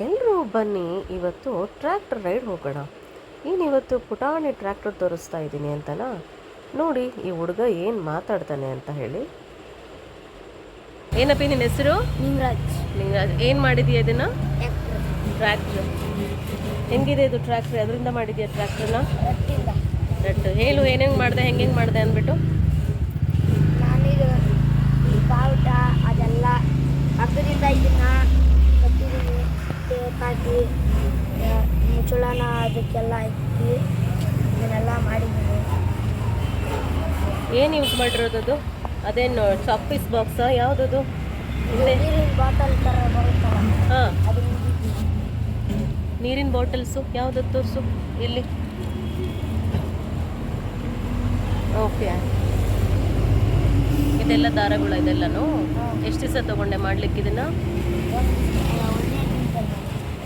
ಎಲ್ಲರೂ ಬನ್ನಿ ಇವತ್ತು ಟ್ರ್ಯಾಕ್ಟರ್ ರೈಡ್ ಹೋಗೋಣ. ನೀನು ಇವತ್ತು ಪುಟಾಣಿ ಟ್ರ್ಯಾಕ್ಟರ್ ತೋರಿಸ್ತಾ ಇದ್ದೀನಿ ಅಂತನಾ? ನೋಡಿ ಈ ಹುಡುಗ ಏನು ಮಾತಾಡ್ತಾನೆ ಅಂತ ಹೇಳಿ. ಏನಪ್ಪಿ ನಿನ್ನ ಹೆಸರು? ನಿಂಗರಾಜ್ ನಿಂಗರಾಜ್ ಏನು ಮಾಡಿದೀಯ ಅದನ್ನ ಟ್ರ್ಯಾಕ್ಟ್ರ್. ಹೆಂಗಿದೆ ಇದು ಟ್ರ್ಯಾಕ್ಟ್ರ್? ಅದರಿಂದ ಮಾಡಿದೀಯ ಟ್ರ್ಯಾಕ್ಟರ್ನ? ರಟ್ಟಿಂದ. ರಟ್ಟು. ಹೇಳು ಏನೇನು ಮಾಡಿದೆ ಹೆಂಗೆ ಹೆಂಗೆ ಮಾಡಿದೆ ಅಂದ್ಬಿಟ್ಟು. ಹಾಕಿ ಮುಚ್ಚಳನ ಅದಕ್ಕೆಲ್ಲ ಹಾಕಿ ಇದನ್ನೆಲ್ಲ ಮಾಡಿದ್ದೀನಿ ಏನು ಯೂಸ್ ಮಾಡಿರೋದು ಅದು ಅದೇನು ಚಾಕ್ಪೀಸ್ ಬಾಕ್ಸಾ ಯಾವುದದು? ನೀರಿನ ಬಾಟಲ್ ಥರ ಬರುತ್ತಲ್ಲ? ಹಾಂ. ಅದು ನೀರಿನ ಬಾಟಲ್ಸು ಯಾವ್ದು ತೋರಿಸು? ಇಲ್ಲಿ. ಓಕೆ ಇದೆಲ್ಲ ದಾರಗಳು ಇದೆಲ್ಲನೂ? ಎಷ್ಟು ದಿವಸ ತಗೊಂಡೆ ಮಾಡ್ಲಿಕ್ಕೆ ಇದನ್ನ?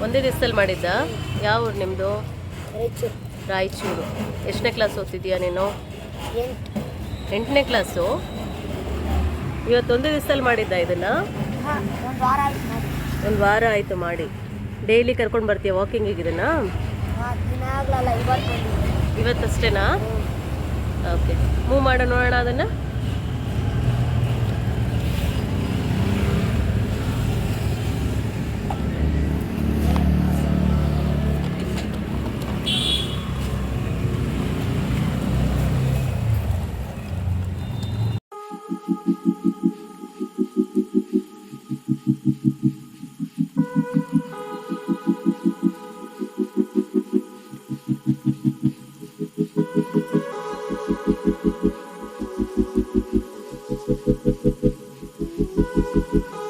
ಒಂದೇ ದಿವಸದಲ್ಲಿ ಮಾಡಿದ್ದ? ಯಾವ ಊರು ನಿಮ್ಮದು ರಾಯಚೂರು. ರಾಯಚೂರು. ಎಷ್ಟನೇ ಕ್ಲಾಸ್ ಓದ್ತಿದ್ಯಾ ನೀನು? ಎಂಟು. ಎಂಟನೇ ಕ್ಲಾಸು ಇವತ್ತೊಂದೇ ದಿವಸದಲ್ಲಿ ಮಾಡಿದ್ದ ಇದನ್ನ? ಒಂದು ವಾರ ಆಯ್ತು ಮಾಡಿ. ಒಂದು ವಾರ ಆಯಿತು ಮಾಡಿ. ಡೈಲಿ ಕರ್ಕೊಂಡು ಬರ್ತೀಯ ವಾಕಿಂಗಿಗೆ ಇದನ್ನು? ಇವತ್ತು ಇವತ್ತಷ್ಟೇನಾ? ಓಕೆ ಮೂವ್ ಮಾಡೋ ನೋಡೋಣ ಅದನ್ನು. Gracias.